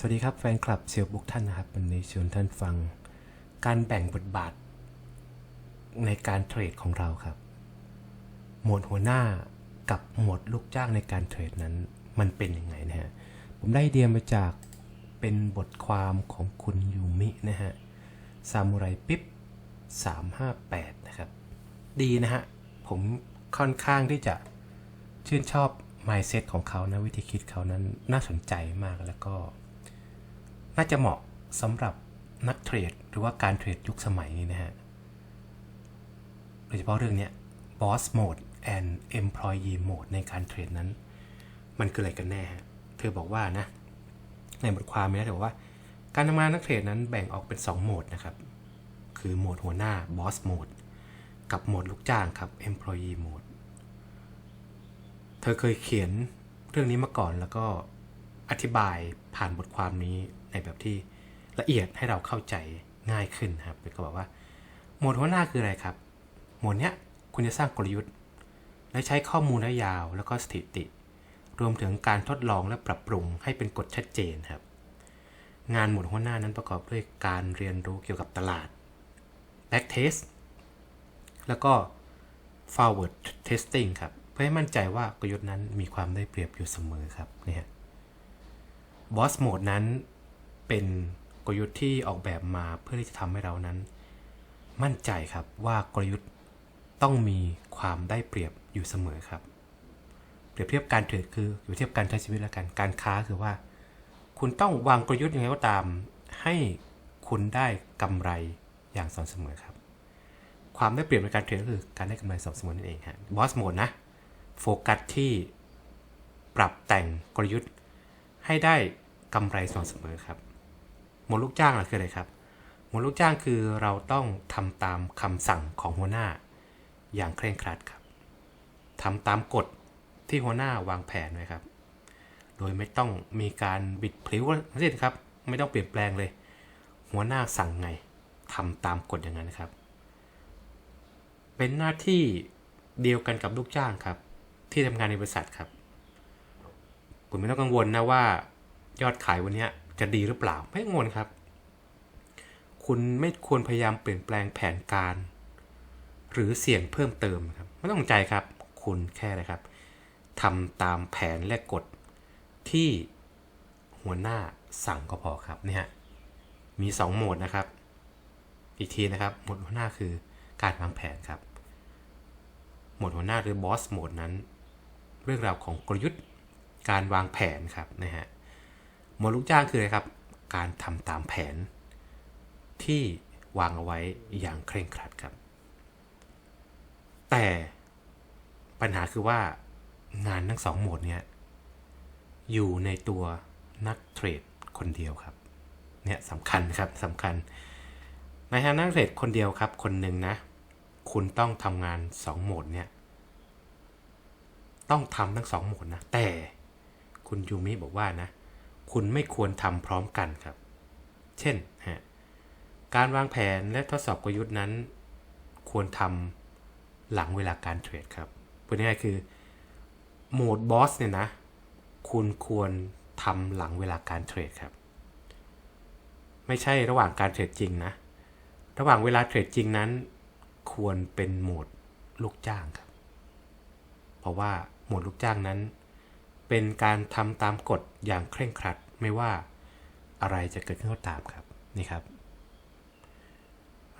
สวัสดีครับแฟนคลับเซลบุ๊กท่านนะครับ วันนี้ชวนท่านฟังการแบ่งบทบาท ในการเทรดของเราครับ หมวดหัวหน้ากับหมวดลูกจ้างในการเทรดนั้น มันเป็นยังไงนะฮะ ผมได้เดียมาจากเป็นบทความของคุณยูมินะฮะซามูไรปิ๊บ358 นะครับ ดีนะฮะ ผมค่อนข้างที่จะชื่นชอบ mindset ของเขานะวิธีคิดเขานั้นน่าสนใจมากแล้วก็ น่าจะเหมาะสำหรับนักเทรด หรือว่าการเทรดยุคสมัยนี้นะฮะ โดยเฉพาะเรื่องนี้ boss mode and employee mode ในการเทรดนั้น มันคืออะไรกันแน่ฮะ เธอบอกว่านะ ในบทความนี้เธอบอกว่า การทำงานนักเทรดนั้นแบ่งออกเป็น 2 โหมดนะครับ คือโหมดหัวหน้า boss mode กับโหมดลูกจ้างครับ employee mode เธอเคยเขียนเรื่องนี้มาก่อนแล้วก็ อธิบายผ่านบทความนี้ในแบบที่ละเอียดให้เราเข้าใจง่ายขึ้นครับก็บอกว่า หมวดหัวหน้าคืออะไรครับ หมวดเนี้ยคุณจะสร้างกลยุทธ์ และใช้ข้อมูลระยะยาว แล้วก็สถิติ รวมถึงการทดลองและปรับปรุงให้เป็นกฎชัดเจนครับ งานหมวดหัวหน้านั้นประกอบด้วยการเรียนรู้เกี่ยวกับตลาด back test แล้วก็ forward testing ครับ เพื่อให้มั่นใจว่ากลยุทธ์นั้นมีความได้เปรียบอยู่เสมอครับเนี่ย ฮะ boss mode นั้นเป็นกลยุทธ์ที่ออกแบบมาเพื่อที่จะทำให้เรานั้น มั่นใจครับว่ากลยุทธ์ต้องมีความได้เปรียบอยู่เสมอครับ เปรียบเทียบการเทรดคืออยู่เทียบการใช้ชีวิตแล้วกันการค้าคือว่า คุณต้องวางกลยุทธ์ยังไงก็ตาม ให้คุณได้กำไรอย่างสม่ำเสมอครับ ความได้เปรียบในการเทรดก็คือการได้กำไรสม่ำเสมอนั่นเองฮะบอสโหมดนะโฟกัสที่ปรับแต่งกลยุทธ์ ให้ได้กำไรสม่ำเสมอครับหมดลูกจ้างคืออะไรครับหมดลูกจ้างคือเราต้องทำตามคำสั่งของหัวหน้า อย่างเคร่งครัดครับทำตามกฎที่หัวหน้าวางแผนไว้ครับ โดยไม่ต้องมีการบิดพลิ้วทั้งสิ้นครับ ไม่ต้องเปลี่ยนแปลงเลย หัวหน้าสั่งไงทำตามกฎอย่างนั้นครับ เป็นหน้าที่เดียวกันกับลูกจ้างครับ ที่ทำงานในบริษัทครับ คุณไม่ต้องกังวลนะว่ายอดขายวันนี้จะดีหรือเปล่าไม่กังวลครับ คุณไม่ควรพยายามเปลี่ยนแปลงแผนการ หรือเสี่ยงเพิ่มเติมครับไม่ต้องใจครับ คุณแค่เลยครับทำตามแผนและกฎที่หัวหน้าสั่งก็พอครับเนี่ยมี 2 โหมดนะครับ อีกทีนะครับโหมดหัวหน้าคือการวางแผนครับ โหมดหัวหน้าหรือบอสโหมดนั้น เรื่องราวของกลยุทธ์ การวางแผนครับนะฮะหมดลูกจ้างคืออะไรครับ การทำตามแผน ที่วางเอาไว้อย่างเคร่งครัดครับ แต่ปัญหาคือว่างานทั้งสองโหมดเนี้ยอยู่ในตัวนักเทรดคนเดียวครับเนี่ยสำคัญครับสำคัญ ในฐานะนักเทรดคนเดียวครับ คนหนึ่งนะ คุณต้องทำงานสองโหมดเนี่ยต้องทำทั้งสองโหมดนะแต่ คุณยูมิบอกว่านะ คุณไม่ควรทำพร้อมกันครับ เช่นฮะการวางแผนและทดสอบกลยุทธ์นั้น ควรทำหลังเวลาการเทรดครับพูดง่ายๆคือโหมดบอสเนี่ยนะ คุณควรทำหลังเวลาการเทรดครับ ไม่ใช่ระหว่างการเทรดจริงนะ ระหว่างเวลาเทรดจริงนั้น ควรเป็นโหมดลูกจ้างครับ เพราะว่าโหมดลูกจ้างนั้น เป็นการทำตามกฎอย่างเคร่งครัดไม่ว่าอะไรจะเกิดขึ้นก็ตามครับนี่ครับ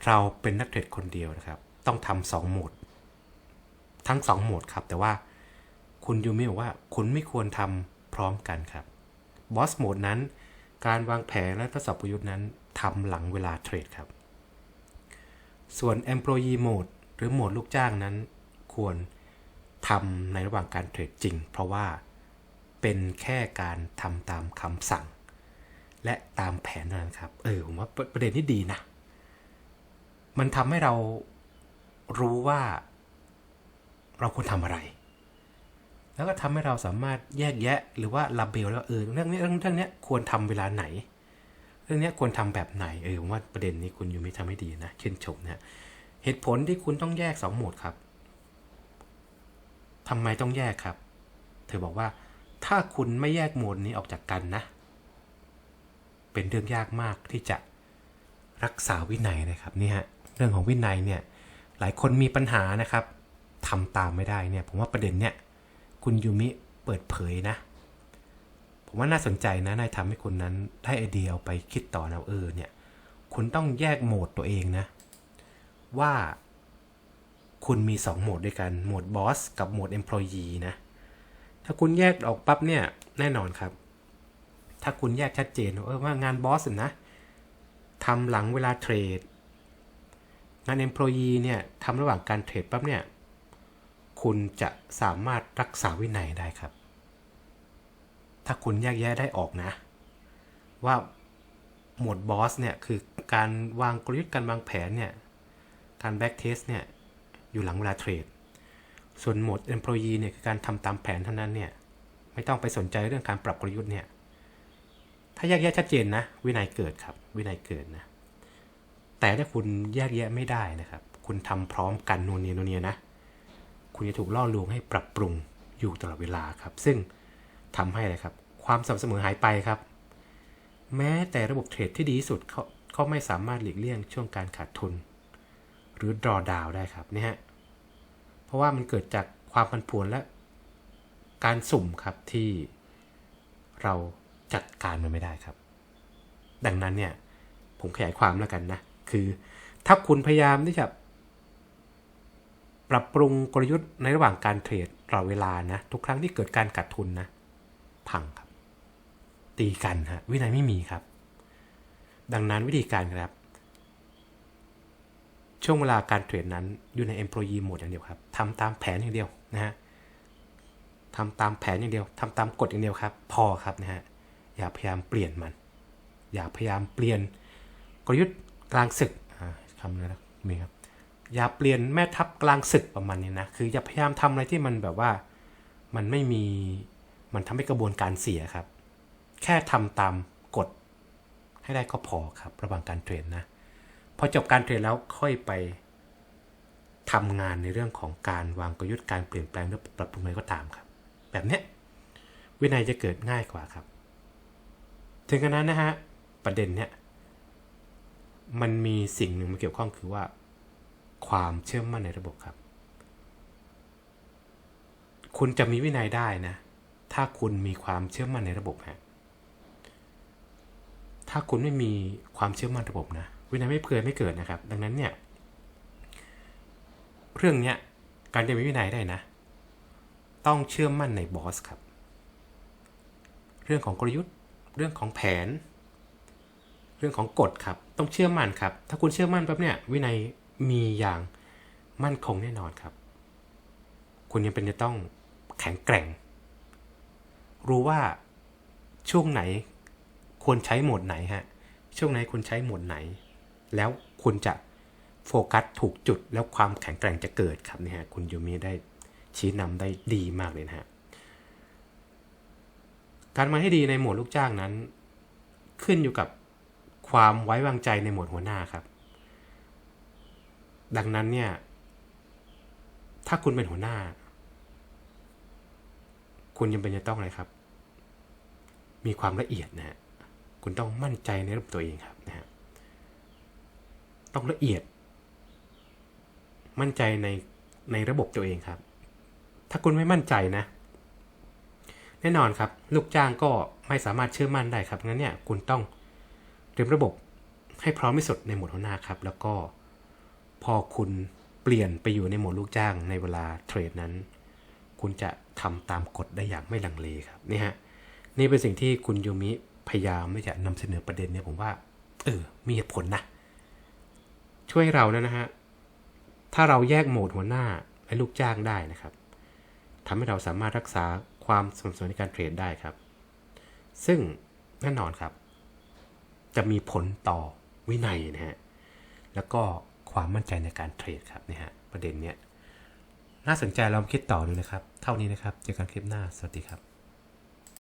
เราเป็นนักเทรดคนเดียวนะครับ ต้องทำสองโหมด ทั้งสองโหมดครับ แต่ว่าคุณยูมิบอกว่าคุณไม่ควรทำพร้อมกันครับบอสโหมดนั้นการวางแผนและทดสอบประยุทธ์นั้นทำหลังเวลาเทรดครับ ส่วน employee mode หรือโหมดลูกจ้างนั้น ควรทำในระหว่างการเทรดจริง เพราะว่า เป็นแค่การทำตามคำสั่ง และตามแผนเท่านั้นครับ เออผมว่าประเด็นนี้ดีนะ มันทำให้เรารู้ว่าเราควรทำอะไร แล้วก็ทำให้เราสามารถแยกแยะหรือว่าลาเบลแล้วเออเรื่องนี้เรื่องเรื่องนี้ควรทำเวลาไหน เรื่องนี้ควรทำแบบไหนเออผมว่าประเด็นนี้คุณยูมิทำให้ดีนะเช่นชมนะเหตุผลที่คุณต้องแยกสองโหมดครับทำไมต้องแยกครับ เธอบอกว่า ถ้าคุณไม่แยกโหมดนี้ออกจากกันนะ เป็นเรื่องยากมากที่จะรักษาวินัยนะครับนี่ฮะเรื่องของวินัยเนี่ยหลายคนมีปัญหานะครับทำตามไม่ได้เนี่ยผมว่าประเด็นเนี่ยคุณยูมิเปิดเผยนะ ผมว่าน่าสนใจนะนายทำให้คนนั้นได้ไอเดียเอาไปคิดต่อนะเออเนี่ยคุณต้องแยกโหมดตัวเองนะ ว่าคุณมี 2 โหมดด้วยกัน โหมดบอสกับโหมด employee นะ ถ้าคุณแยกออกปั๊บเนี่ยแน่นอนครับ ถ้าคุณแยกชัดเจนว่าเออว่างานบอสนะทำหลังเวลาเทรดงาน employee เนี่ยทำระหว่างการเทรดปั๊บเนี่ยคุณจะสามารถรักษาวินัยได้ครับ ถ้าคุณแยกแยะได้ออกนะ ว่าหมดบอสเนี่ยคือการวางกลยุทธ์การวางแผนเนี่ยการแบ็กเทสเนี่ยอยู่หลังเวลาเทรด ส่วนโหมด employee เนี่ยคือการทำตามแผนเท่านั้นเนี่ยไม่ต้องไปสนใจเรื่องการปรับกลยุทธ์เนี่ยถ้าแยกแยะชัดเจนนะ วินัยเกิดครับ วินัยเกิดนะ แต่ถ้าคุณแยกแยะไม่ได้นะครับ คุณทำพร้อมกันโนนเนียโนเนียนะ คุณจะถูกล่อลวงให้ปรับปรุงอยู่ตลอดเวลาครับ ซึ่งทำให้อะไรครับ ความสม่ำเสมอหายไปครับ แม้แต่ระบบเทรดที่ดีที่สุดเขาเขาไม่สามารถหลีกเลี่ยงช่วงการขาดทุน หรือ drawdown ได้ครับนี่ฮะ เพราะว่ามันเกิดจากความผันผวนและการสุ่มครับที่เราจัดการมันไม่ได้ครับ ดังนั้นเนี่ยผมขยายความแล้วกันนะ คือถ้าคุณพยายามที่จะ ปรับปรุงกลยุทธ์ในระหว่างการเทรดตลอดเวลานะ ทุกครั้งที่เกิดการขาดทุนนะ พังครับ ตีกันฮะวินัยไม่มีครับ ดังนั้นวิธีการครับ ช่วงเวลาการเทรดนั้นอยู่ใน employee mode อย่างเดียวครับทำตามแผนอย่างเดียวนะฮะทำตามแผนอย่างเดียวทำตามกฎอย่างเดียวครับ พอครับนะฮะอย่าพยายามเปลี่ยนมัน อย่าพยายามเปลี่ยนกลยุทธ์กลางศึกอ่าคำนี้นะมีครับอย่าเปลี่ยนแม่ทัพกลางศึกประมาณนี้นะคืออย่าพยายามทำอะไรที่มันแบบว่ามันไม่มีมันทำให้กระบวนการเสียครับ แค่ทำตามกฎให้ได้ก็พอครับระหว่างการเทรดนะ พอจบการเทรดแล้วค่อยไปทำงานในเรื่องของการวางกลยุทธ์การเปลี่ยนแปลงหรือปรับปรุงอะไรก็ตามครับ แบบเนี้ยวินัยจะเกิดง่ายกว่าครับ ถึงขนาดนั้นนะฮะประเด็นเนี้ยมันมีสิ่งหนึ่งมาเกี่ยวข้องคือว่า ความเชื่อมั่นในระบบครับ คุณจะมีวินัยได้นะ ถ้าคุณมีความเชื่อมั่นในระบบฮะถ้าคุณไม่มีความเชื่อมั่นระบบนะ วินัยไม่เพื่อไม่เกิดนะครับ ดังนั้นเนี่ยเรื่องเนี้ยการจะมีวินัยได้นะ ต้องเชื่อมั่นในบอสครับ เรื่องของกลยุทธ์ เรื่องของแผน เรื่องของกฎครับ ต้องเชื่อมั่นครับ ถ้าคุณเชื่อมั่นปั๊บเนี่ยวินัยมีอย่างมั่นคงแน่นอนครับ คุณยังเป็นจะต้องแข็งแกร่ง รู้ว่าช่วงไหนควรใช้โหมดไหนฮะ ช่วงไหนคุณใช้โหมดไหน แล้วคุณจะโฟกัสถูกจุดแล้วความแข็งแกร่งจะเกิดครับนี่ฮะคุณยูมิได้ชี้นำได้ดีมากเลยนะฮะการมาให้ดีในหมวดลูกจ้างนั้น ขึ้นอยู่กับความไว้วางใจในหมวดหัวหน้าครับ ดังนั้นเนี่ย ถ้าคุณเป็นหัวหน้า คุณยังเป็นจะต้องอะไรครับ มีความละเอียดนะฮะคุณต้องมั่นใจในระบบตัวเองครับ ต้องละเอียด มั่นใจในในระบบตัวเองครับ ถ้าคุณไม่มั่นใจนะ แน่นอนครับ ลูกจ้างก็ไม่สามารถเชื่อมั่นได้ครับงั้นเนี่ยคุณต้องเตรียมระบบให้พร้อมที่สุดในหมดหัวหน้าครับ แล้วก็พอคุณเปลี่ยนไปอยู่ในหมดลูกจ้างในเวลาเทรดนั้น คุณจะทำตามกฎได้อย่างไม่ลังเลครับนี่ฮะนี่เป็นสิ่งที่คุณยูมิพยายามไม่จะนำเสนอประเด็นเนี่ยผมว่าเออมีเหตุผลนะ ช่วยเรานะนะฮะ ถ้าเราแยกโหมดหัวหน้าและลูกจ้างได้นะครับทำให้เราสามารถรักษาความสม่ำเสมอในการเทรดได้ครับ ซึ่งแน่นอนครับ จะมีผลต่อวินัยนะฮะ แล้วก็ความมั่นใจในการเทรดครับเนี่ยฮะประเด็นเนี้ยน่าสนใจลองคิดต่อดูนะครับ เท่านี้นะครับ เจอกันคลิปหน้า สวัสดีครับ